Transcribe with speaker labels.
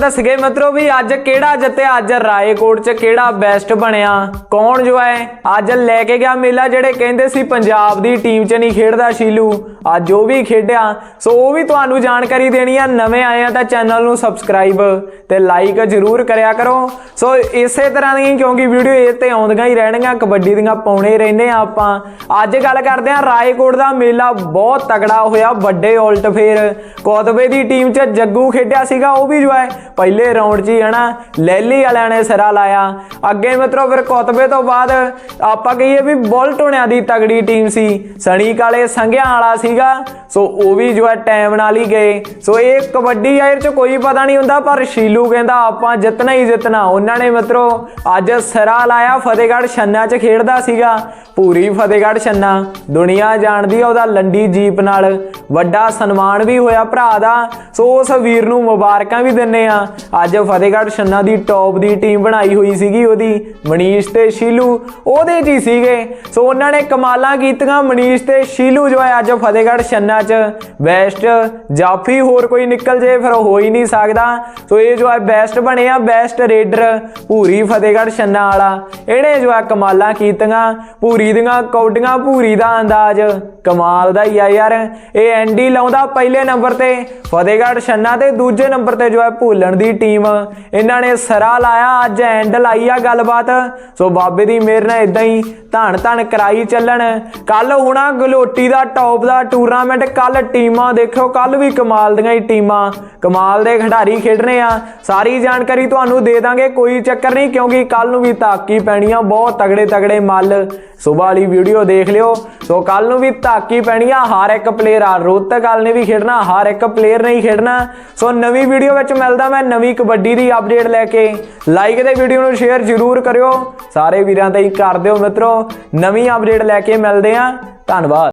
Speaker 1: ਦੱਸ ਗਏ ਮਤਲਬ ਵੀ ਅੱਜ ਕਿਹੜਾ ਜਿੱਤਿਆ? ਅੱਜ ਰਾਏਕੋਟ ਚ ਕਿਹੜਾ ਬੈਸਟ ਬਣਿਆ? ਕੌਣ ਜੋ ਹੈ? ਅੱਜ ਲੈ ਕੇ ਗਿਆ ਮੇਲਾ ਜਿਹੜੇ ਕਹਿੰਦੇ ਸੀ ਪੰਜਾਬ ਦੀ ਟੀਮ ਚ ਨਹੀਂ ਖੇਡਦਾ ਸ਼ੀਲੂ। ਅੱਜ ਉਹ ਵੀ ਖੇਡਿਆ। ਸੋ ਉਹ ਵੀ ਤੁਹਾਨੂੰ ਜਾਣਕਾਰੀ ਦੇਣੀ ਆ। ਨਵੇਂ ਆਏ ਆ ਤਾਂ ਚੈਨਲ ਨੂੰ ਸਬਸਕ੍ਰਾਈਬ ਤੇ ਲਾਈਕ ਜ਼ਰੂਰ ਕਰਿਆ ਕਰੋ। ਸੋ ਇਸੇ ਤਰ੍ਹਾਂ ਦੀ ਕਿਉਂਕਿ ਵੀਡੀਓ ਇਹ ਤੇ ਆਉਂਦੀਆਂ ਹੀ ਰਹਿਣਗੀਆਂ। ਕਬੱਡੀ ਦੀਆਂ ਪਾਉਣੇ ਰਹਿੰਦੇ ਆ ਆਪਾਂ। ਅੱਜ ਗੱਲ ਕਰਦੇ ਆ ਰਾਏਕੋਟ ਦਾ ਮੇਲਾ। ਬਹੁਤ ਤਗੜਾ ਹੋਇਆ। ਵੱਡੇ ਉਲਟ ਫੇਰ ਕੋਤਬੇ ਦੀ ਟੀਮ 'ਚ ਜੱਗੂ ਖੇਡਿਆ ਸੀਗਾ। ਉਹ ਵੀ ਜੋ ਹੈ, ਪਹਿਲੇ ਰਾਉਂਡ 'ਚ ਹੀ ਹਨਾ ਲੈਲੀ ਵਾਲਿਆਂ ਨੇ ਸਿਰਾ ਲਾਇਆ। ਅੱਗੇ ਮਿੱਤਰੋ ਫਿਰ ਕੋਤਬੇ ਤੋਂ ਬਾਅਦ ਆਪਾਂ ਕਹੀਏ ਵੀ ਬੁਲਟ ਹੋਣਿਆਂ ਦੀ ਤਗੜੀ ਟੀਮ ਸੀ। ਸਣੀ ਕਾਲੇ ਸੰਘਿਆਂ ਵਾਲਾ ਸੀ। ਸੀਗਾ। ਸੋ ਉਹ ਵੀ ਜੋ ਹੈ ਟਾਈਮ ਨਾਲ ਹੀ ਗਏ। ਸੋ ਇਹ ਕਬੱਡੀ ਆ 'ਚ ਕੋਈ ਪਤਾ ਨਹੀਂ ਹੁੰਦਾ, ਪਰ ਸ਼ੀਲੂ ਕਹਿੰਦਾ, ਆਪਾਂ ਜਿੱਤਣਾ ਹੀ ਜਿੱਤਣਾ। ਉਹਨਾਂ ਨੇ ਮਿੱਤਰੋ, ਅੱਜ ਸਿਰਾ ਲਾਇਆ, ਫਤਿਹਗੜ੍ਹ ਛੰਨਾ 'ਚ ਖੇਡਦਾ ਸੀਗਾ। ਪੂਰੀ ਫਤਿਹਗੜ੍ਹ ਛੰਨਾ, ਦੁਨੀਆ ਜਾਣਦੀ ਆ ਉਹਦਾ ਲੰਡੀ ਜੀਪ ਨਾਲ। ਵੱਡਾ ਸਨਮਾਨ ਵੀ ਹੋਇਆ ਭਰਾ ਦਾ। ਸੋ ਉਸ ਵੀਰ ਨੂੰ ਮੁਬਾਰਕਾਂ ਵੀ ਦਿੰਨੇ ਆ। ਅੱਜ ਫਤਿਹਗੜ੍ਹ ਛੰਨਾ ਦੀ ਟੌਪ ਦੀ ਟੀਮ ਬਣਾਈ ਹੋਈ ਸੀਗੀ ਉਹਦੀ, ਮਨੀਸ਼ ਤੇ ਸ਼ੀਲੂ। ਉਹਦੇ 'ਚ ਸੀਗੇ। ਸੋ ਉਹਨਾਂ ਨੇ ਕਮਾਲਾਂ ਕੀਤੀਆਂ ਮਨੀਸ਼ ਤੇ ਸ਼ੀਲੂ ਜੋ ਹੈ ਅੱਜ ਫਤਿਹਗੜ੍ਹ ਛੰਨਾ 'ਚ। ਬੈਸਟ ਜਾਫੀ ਹੋਰ ਕੋਈ ਨਿਕਲ ਜੇ ਫਿਰ ਹੋ ਹੀ ਨਹੀਂ ਸਕਦਾ। ਸੋ ਇਹ ਜੋ ਹੈ ਬੈਸਟ ਬਣੇ ਆ ਬੈਸਟ ਰੇਡਰ ਪੂਰੀ ਫਤਿਹਗੜ੍ਹ ਛੰਨਾ ਵਾਲਾ। ਇਹਨੇ ਜੋ ਹੈ ਕਮਾਲਾਂ ਕੀਤੀਆਂ। ਪੂਰੀ ਦੀਆਂ ਕੌਡੀਆਂ ਪੂਰੀ ਦਾ ਅੰਦਾਜ਼। ਕਮਾਲ ਦਾ ਹੀ ਆ ਯਾਰ। ਇਹ ਐਂਡੀ ਲਾਉਂਦਾ ਪਹਿਲੇ ਨੰਬਰ ਤੇ। ਫਤਿਹਗੜ੍ਹ ਛੰਨਾ ਤੇ ਦੂਜੇ ਨੰਬਰ ਤੇ ਜੋ ਹੈ ਭੁੱਲਣ ਦੀ ਟੀਮ। ਇਹਨਾਂ ਨੇ ਸਰਾ ਲਾਇਆ, ਅੱਜ ਐਂਡ ਲਾਈ ਆ ਗੱਲਬਾਤ। ਸੋ ਬਾਬੇ ਦੀ ਮਿਹਰ ਨਾਲ ਇਦਾਂ ਹੀ ਧਣ ਧਣ ਕਰਾਈ ਚੱਲਣ। ਕੱਲ ਹੋਣਾ ਗਲੋਟੀ ਦਾ ਟੌਪ ਦਾ ਟੂਰਨਾਮੈਂਟ ਕੱਲ ਟੀਮਾਂ ਦੇਖਿਓ ਕੱਲ ਵੀ ਕਮਾਲ ਦੀਆਂ ਹੀ ਟੀਮਾਂ। ਕਮਾਲ ਦੇ ਖਿਡਾਰੀ ਖੇਡਣੇ ਆ। ਸਾਰੀ ਜਾਣਕਾਰੀ ਤੁਹਾਨੂੰ ਦੇ ਦਾਂਗੇ, ਕੋਈ ਚੱਕਰ ਨਹੀਂ, ਕਿਉਂਕਿ ਕੱਲ ਨੂੰ ਵੀ ਤਾਕੀ ਪੈਣੀ ਆ, ਬਹੁਤ ਤਗੜੇ ਤਗੜੇ ਮੱਲ। ਸਵੇਰ ਵਾਲੀ ਵੀਡੀਓ ਦੇਖ ਲਿਓ। ਸੋ ਕੱਲ ਨੂੰ ਵੀ ਤਾਕੀ ਪੈਣੀ ਆ, ਹਰ ਇੱਕ ਪਲੇਅਰ ਆ ਰੋਹਤਕ ਵਾਲ ਨੇ ਵੀ ਖੇਡਣਾ, ਹਰ ਇੱਕ ਪਲੇਅਰ ਨੇ ਹੀ ਖੇਡਣਾ। ਸੋ ਨਵੀਂ ਵੀਡੀਓ ਵਿੱਚ ਮਿਲਦਾ ਮੈਂ ਨਵੀਂ ਕਬੱਡੀ ਦੀ ਅਪਡੇਟ ਲੈ ਕੇ। ਲਾਈਕ ਤੇ ਵੀਡੀਓ ਨੂੰ ਸ਼ੇਅਰ ਜ਼ਰੂਰ ਕਰਿਓ। ਸਾਰੇ ਵੀਰਾਂ ਤੇ ਹੀ ਕਰ ਦਿਓ ਮਿੱਤਰੋ। ਨਵੀਂ ਅਪਡੇਟ ਲੈ ਕੇ ਮਿਲਦੇ ਆ ਧੰਨਵਾਦ।